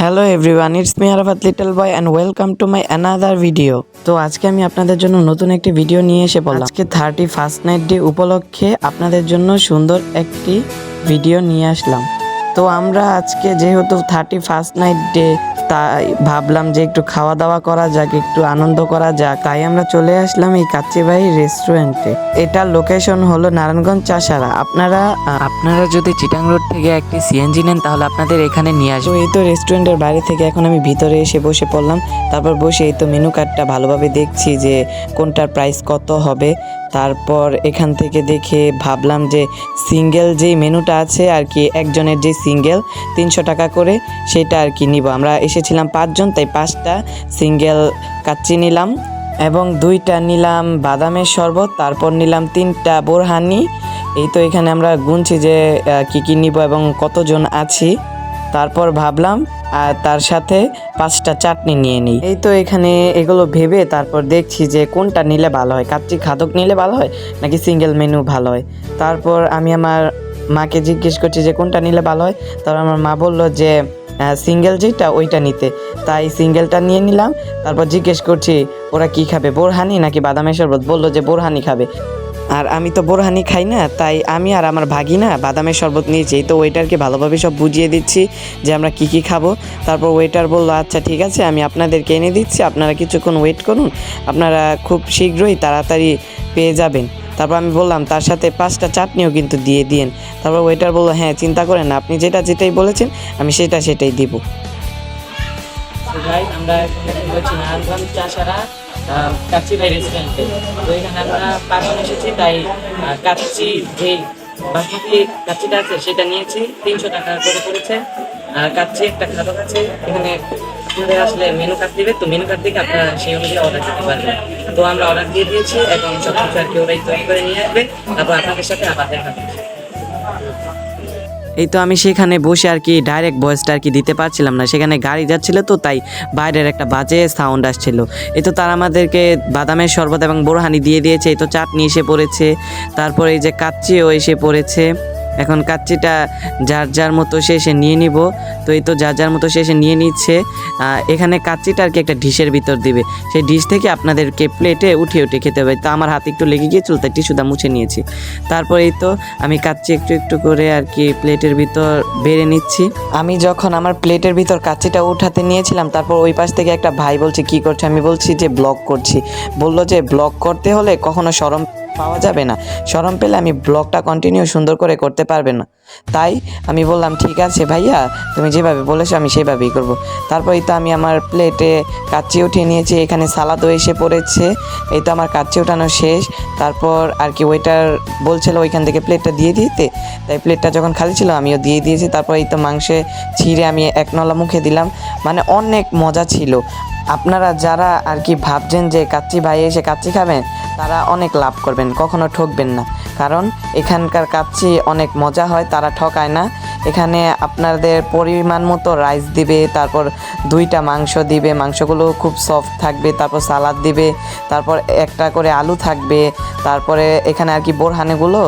Hello everyone it's me Arafat little boy and welcome to my another video তো আজকে আমি আপনাদের জন্য নতুন একটি ভিডিও নিয়ে এসে বললাম আজকে থার্টি ফার্স্ট নাইট ডে উপলক্ষে আপনাদের জন্য সুন্দর একটি ভিডিও নিয়ে আসলাম। তো আমরা আজকে যেহেতু থার্টি ফার্স্ট নাইট ডে তাই ভাবলাম যে একটু খাওয়া দাওয়া করা যাক একটু আনন্দ করা যাক। তাই আমরা চলে আসলাম এই কাচ্চিবাই রেস্টুরেন্টে এটার লোকেশন হলো নারায়ণগঞ্জ চাষারা। আপনারা আপনারা যদি চিটাং রোড থেকে একটি সিএনজি নেন তাহলে আপনাদের এখানে নিয়ে আসব। এই তো রেস্টুরেন্টের বাইরে থেকে এখন আমি ভিতরে এসে বসে পড়লাম। তারপর বসে এই তো মেনু কার্ডটা ভালোভাবে দেখছি যে কোনটার প্রাইস কত হবে। তারপর এখান থেকে দেখে ভাবলাম যে সিঙ্গেল যেই মেনুটা আছে আর কি একজনের যে সিঙ্গেল, তিনশো টাকা করে সেটা আর কি নিব। আমরা এসেছিলাম পাঁচজন, তাই পাঁচটা সিঙ্গেল কাচ্চি নিলাম এবং দুইটা নিলাম বাদামের শরবত, তারপর নিলাম তিনটা বোরহানি। এই তো এখানে আমরা গুনছি যে কী কি নিব এবং কতজন আছি। তারপর ভাবলাম আর তার সাথে পাঁচটা চাটনি নিয়ে নিই। এই তো এখানে এগুলো ভেবে তারপর দেখছি যে, কোনটা নিলে ভালো হয়? কাচ্চি খাদক নিলে ভালো হয় নাকি সিঙ্গেল মেনু ভালো হয়? তারপর আমি আমার মাকে জিজ্ঞেস করছি যে, কোনটা নিলে ভালো হয়? তারপর আমার মা বলল যে সিঙ্গেল যেটা, ওইটা নিতে। তাই সিঙ্গেলটা নিয়ে নিলাম। তারপর জিজ্ঞেস করছি, ওরা কি খাবে, বোরহানি নাকি বাদামের শরবত? বলল যে, বোরহানি খাবে। আর আমি তো বোরহানি খাই না, তাই আমি আর আমার ভাগি না বাদামের শরবত নিয়েছি। তো ওয়েটারকে ভালোভাবে সব বুঝিয়ে দিচ্ছি যে, আমরা কি কি খাব। তারপর ওয়েটার বলল আচ্ছা ঠিক আছে, আমি আপনাদেরকে এনে দিচ্ছি। আপনারা কিছুক্ষণ ওয়েট করুন। আপনারা খুব শীঘ্রই তাড়াতাড়ি পেয়ে যাবেন। তারপর আমি বললাম, তার সাথে পাঁচটা চাটনিও কিন্তু দিয়ে দিন তারপর ওয়েটার বলল হ্যাঁ চিন্তা করেন না, আপনি যেটা যেটাই বলেছেন, আমি সেটা সেটাই দিব। আমরা কাচ্চি ভাই রেস্টুরেন্টে তো এখানে আমরা পাঁচজন এসেছি, তাই কাচ্চি যে বাসমতি কাচ্চিটা আছে, সেটা নিয়েছি। তিনশো টাকা করে পড়েছে। আর কাচ্চি একটা খাদক আছে, এখানে আপনাদের আসলে মেনু কার্ড দিবে, তো মেনু কার্ড থেকে আপনারা সেই অনুযায়ী অর্ডার দিতে পারবেন। তো আমরা অর্ডার দিয়ে দিয়েছি এবং সব কিছু আর কি ওরাই তৈরি করে নিয়ে আসবে। তারপর আপনাদের সাথে আবার দেখা এই তো আমি সেখানে বসে আর কি ডাইরেক্ট ভয়েসটা আর কি দিতে পারছিলাম না। সেখানে গাড়ি যাচ্ছিল তো, তাই বাইরের একটা বাজে সাউন্ড আসছিল। এই তো তারা আমাদেরকে বাদামের শরবত এবং বোরহানি দিয়ে দিয়েছে। এই তো চাটনি এসে পড়েছে। তারপরে এই যে কাচ্চিও এসে পড়েছে। এখন কাচ্চিটা যার যার মতো সে এসে নিয়ে নিব। তো এই তো যার যার মতো সে এসে নিয়ে নিচ্ছে। এখানে কাচ্চিটা আর কি একটা ডিশের ভিতর দিবে। সেই ডিশ থেকে আপনাদেরকে প্লেটে উঠিয়ে উঠে খেতে হবে। তো আমার হাতে একটু লেগে গিয়েছিল তাই টিস্যুটা মুছে নিয়েছি। তারপরেই তো আমি কাচ্চি একটু একটু করে আর কি প্লেটের ভিতর বেড়ে নিচ্ছি। আমি যখন আমার প্লেটের ভিতর কাচ্চিটা উঠাতে নিয়েছিলাম, তারপর ওই পাশ থেকে একটা ভাই বলছে, কি করছে? আমি বলছি যে, ব্লগ করছি। বলল যে, ব্লগ করতে হলে কখনো সরম পাওয়া যাবে না। সরম পেলে আমি ব্লগটা কন্টিনিউ সুন্দর করে করতে পারবে না। তাই আমি বললাম, ঠিক আছে ভাইয়া, তুমি যেভাবে বলেছ আমি সেভাবেই করব। তারপরেই তো আমি আমার প্লেটে কাচ্চি উঠিয়ে নিয়েছি, এখানে সালাদও এসে পড়েছে। এই তো আমার কাচ্চি ওঠানো শেষ। তারপর আর কি ওইটার বলছিল ওইখান থেকে প্লেটটা দিয়ে দিতে। তাই প্লেটটা যখন খালি ছিল আমিও দিয়ে দিয়েছি। তারপর এই তো মাংসে ছিঁড়ে আমি এক নলা মুখে দিলাম। মানে অনেক মজা ছিল। আপনারা যারা আর কি ভাবছেন যে কাচ্চি ভাই এসে কাচ্চি খাবেন তারা অনেক লাভ করবেন, কখনো ঠকবেন না। কারণ এখানকার কাচ্চি অনেক মজা হয়, তারা ঠকায় না। এখানে আপনাদের পরিমাণ মতো রাইস দিবে, তারপর দুইটা মাংস দিবে, মাংসগুলো খুব সফট থাকবে, তারপর সালাদ দিবে, তারপর একটা করে আলু থাকবে, তারপরে এখানে আর কি বোরহানেগুলো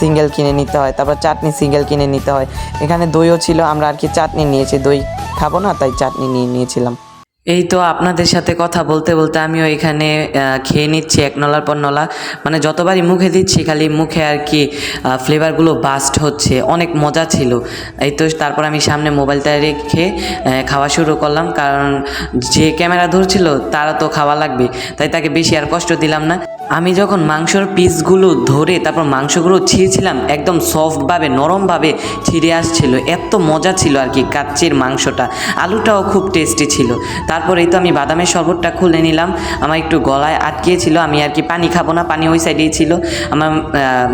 সিঙ্গেল কিনে নিতে হয়, তারপর চাটনি সিঙ্গেল কিনে নিতে হয়। এখানে দইও ছিল, আমরা আর কি চাটনি নিয়েছি, দই খাব না, তাই চাটনি নিয়ে নিয়েছিলাম। এই তো আপনাদের সাথে কথা বলতে বলতে আমিও এখানে খেয়ে নিচ্ছি এক নলার পর নলা। মানে যতবারই মুখে দিচ্ছি, খালি মুখে আর কি ফ্লেভারগুলো বাস্ট হচ্ছে। অনেক মজা ছিল। এই তো তারপর আমি সামনে মোবাইলটা রেখে খাওয়া শুরু করলাম। কারণ যে ক্যামেরা ধরছিল, তারা তো খাওয়া লাগবে। তাই তাকে বেশি আর কষ্ট দিলাম না। আমি যখন মাংসর পিসগুলো ধরে তারপর মাংসগুলো ছিঁড়ছিলাম, একদম সফটভাবে, নরমভাবে ছিঁড়ে আসছিল। এত মজা ছিল আর কি কাচ্চির মাংসটা। আলুটাও খুব টেস্টি ছিল। তারপরেই তো আমি বাদামের শরবতটা খুলে নিলাম। আমার একটু গলায় আটকিয়েছিল, আমি আর কি পানি খাব না, পানি ওই সাইডেই ছিল। আমার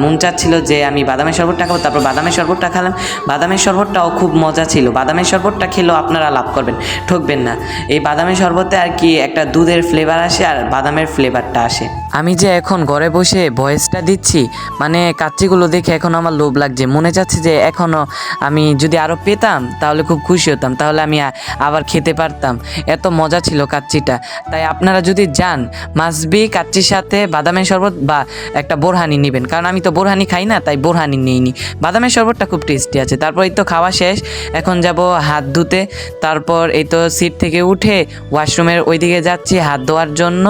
মন চাচ্ছিল যে আমি বাদামের শরবতটা খাব, তারপর বাদামের শরবতটা খেলাম। বাদামের শরবতটাও খুব মজা ছিল। বাদামের শরবতটা খেলেও আপনারা লাভ করবেন, ঠকবেন না। এই বাদামের শরবতে আর কি একটা দুধের ফ্লেভার আসে আর বাদামের ফ্লেভারটা আসে। আমি যে এখন ঘরে বসে ভয়েসটা দিচ্ছি মানে কাচ্চিগুলো দেখে এখন আমার লোভ লাগছে। মনে চাচ্ছে যে এখনও আমি যদি আরও পেতাম, তাহলে খুব খুশি হতাম। তাহলে আমি আবার খেতে পারতাম। এত মজা ছিল কাচ্চিটা। তাই আপনারা যদি যান মাসবি কাচ্চির সাথে বাদামের শরবত বা একটা বোরহানি নেবেন। কারণ আমি তো বোরহানি খাই না, তাই বোরহানি নিইনি। বাদামের শরবতটা খুব টেস্টি আছে। তারপর এই তো খাওয়া শেষ। এখন যাব হাত ধুতে। তারপর এই তো সিট থেকে উঠে ওয়াশরুমের ওইদিকে যাচ্ছি হাত ধোয়ার জন্য।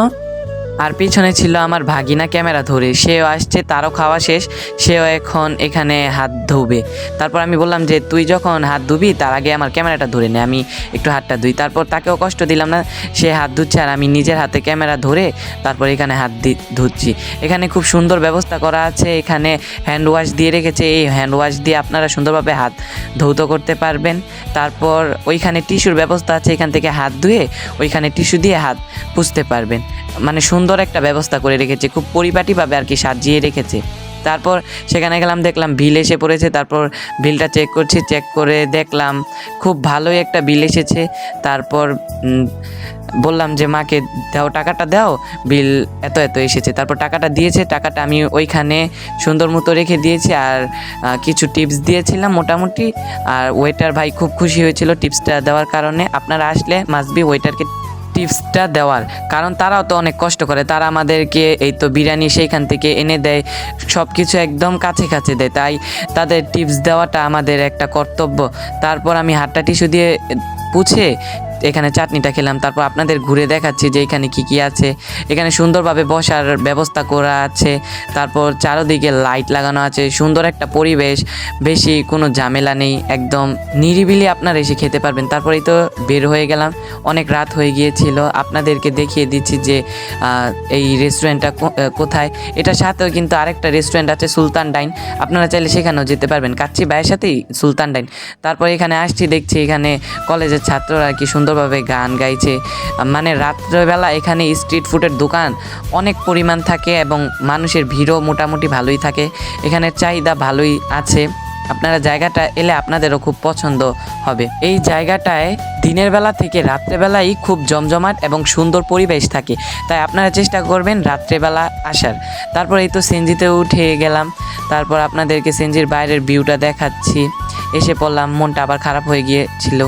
আর পিছনে ছিল আমার ভাগিনা ক্যামেরা ধরে। সেও আসছে, তারও খাওয়া শেষ, সেও এখন এখানে হাত ধুবে। তারপর আমি বললাম যে, তুই যখন হাত ধুবি, তার আগে আমার ক্যামেরাটা ধরে নে। আমি একটু হাতটা ধুই। তারপর তাকেও কষ্ট দিলাম না, সে হাত ধুচ্ছে আর আমি নিজের হাতে ক্যামেরা ধরে তারপর এখানে হাত ধুচ্ছি। এখানে খুব সুন্দর ব্যবস্থা করা আছে। এখানে হ্যান্ড ওয়াশ দিয়ে রেখেছে। এই হ্যান্ড ওয়াশ দিয়ে আপনারা সুন্দরভাবে হাত ধৌত করতে পারবেন। তারপর ওইখানে টিস্যুর ব্যবস্থা আছে। এখান থেকে হাত ধুয়ে ওইখানে টিস্যু দিয়ে হাত পুষতে পারবেন। মানে সুন্দর একটা ব্যবস্থা করে রেখেছে, খুব পরিপাটিভাবে আর কি সাজিয়ে রেখেছে। তারপর সেখানে গেলাম, দেখলাম বিল এসে পড়েছে, তারপর বিলটা চেক করছি চেক করে দেখলাম খুব ভালোই একটা বিল এসেছে। তারপর বললাম যে, মাকে দাও, টাকাটা দাও, বিল এত এত এসেছে। তারপর টাকাটা দিয়েছে, টাকাটা আমি ওইখানে সুন্দর মতো রেখে দিয়েছি আর কিছু টিপস দিয়েছিলাম মোটামুটি। আর ওয়েটার ভাই খুব খুশি হয়েছিল টিপসটা দেওয়ার কারণে। আপনারা আসলে মাসবি ওয়েটারকে টিপসটা দেওয়ার। কারণ তারাও তো অনেক কষ্ট করে। তারা আমাদেরকে এই তো বিরিয়ানি সেইখান থেকে এনে দেয় সব কিছু একদম কাছে কাছে দেয়। তাই তাদের টিপস দেওয়াটা আমাদের একটা কর্তব্য। তারপর আমি হাতটা টিস্যু দিয়ে পুছে এখানে চাটনিটা খেলাম, তারপর আপনাদের ঘুরে দেখাচ্ছি যে এখানে কি কি আছে। এখানে সুন্দরভাবে বসার ব্যবস্থা করা আছে, তারপর চারোদিকে লাইট লাগানো আছে, সুন্দর একটা পরিবেশ, বেশি কোনো ঝামেলা নেই, একদম নিরিবিলি আপনারা এসে খেতে পারবেন। তারপরেই তো বের হয়ে গেলাম, অনেক রাত হয়ে গিয়েছিল, আপনাদেরকে দেখিয়ে দিচ্ছি যে এই রেস্টুরেন্টটা কোথায়। এটার সাথেও কিন্তু আরেকটা রেস্টুরেন্ট আছে সুলতান ডাইন, আপনারা চাইলে সেখানেও যেতে পারবেন। কাচ্চি ভাইয়ের সাথেই সুলতান ডাইন। তারপর এখানে আসছি, দেখছি এখানে কলেজের ছাত্ররা কি সুন্দরভাবে গান গাইছে। মানে রাত্রেবেলা এখানে স্ট্রিট ফুডের দোকান অনেক পরিমাণ থাকে এবং মানুষের ভিড়ও মোটামুটি ভালোই থাকে। এখানে চাহিদা ভালোই আছে। আপনারা জায়গাটা এলে আপনাদেরও খুব পছন্দ হবে। এই জায়গাটায় দিনের বেলা থেকে রাত্রেবেলাই খুব জমজমাট এবং সুন্দর পরিবেশ থাকে। তাই আপনারা চেষ্টা করবেন রাত্রেবেলা আসার। তারপর এই তো সেনজিতে উঠে গেলাম। তারপর আপনাদেরকে সেনজির বাইরের ভিউটা দেখাচ্ছি। এসে পড়লাম, মনটা আবার খারাপ হয়ে গিয়েছিল।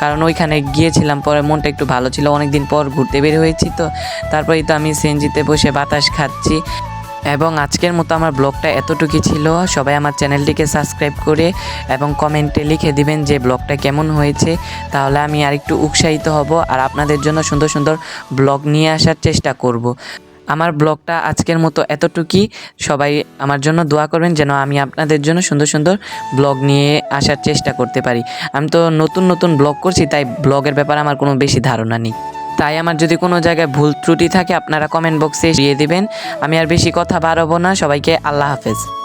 কারণ ওইখানে গিয়েছিলাম পরে মনটা একটু ভালো ছিল। অনেক দিন পর ঘুরতে বের হয়েছি তো। তারপরেই তো আমি সেনজিতে বসে বাতাস খাচ্ছি। এবং আজকের মতো আমার ব্লগটা এতটুকুই ছিল। সবাই আমার চ্যানেলটিকে সাবস্ক্রাইব করে এবং কমেন্টে লিখে দিবেন যে ব্লগটা কেমন হয়েছে। তাহলে আমি আরেকটু উৎসাহিত হব আর আপনাদের জন্য সুন্দর সুন্দর ব্লগ নিয়ে আসার চেষ্টা করব। আমার ব্লগটা আজকের মতো এতটুকুই। সবাই আমার জন্য দোয়া করবেন যেন আমি আপনাদের জন্য সুন্দর সুন্দর ব্লগ নিয়ে আসার চেষ্টা করতে পারি। আমি তো নতুন নতুন ব্লগ করছি, তাই ব্লগের ব্যাপারে আমার কোনো বেশি ধারণা নেই। তাই আমার যদি কোনো জায়গায় ভুল ত্রুটি থাকে আপনারা কমেন্ট বক্সে দিয়ে দিবেন। আমি আর বেশি কথা বাড়াবো না। সবাইকে আল্লাহ হাফেজ।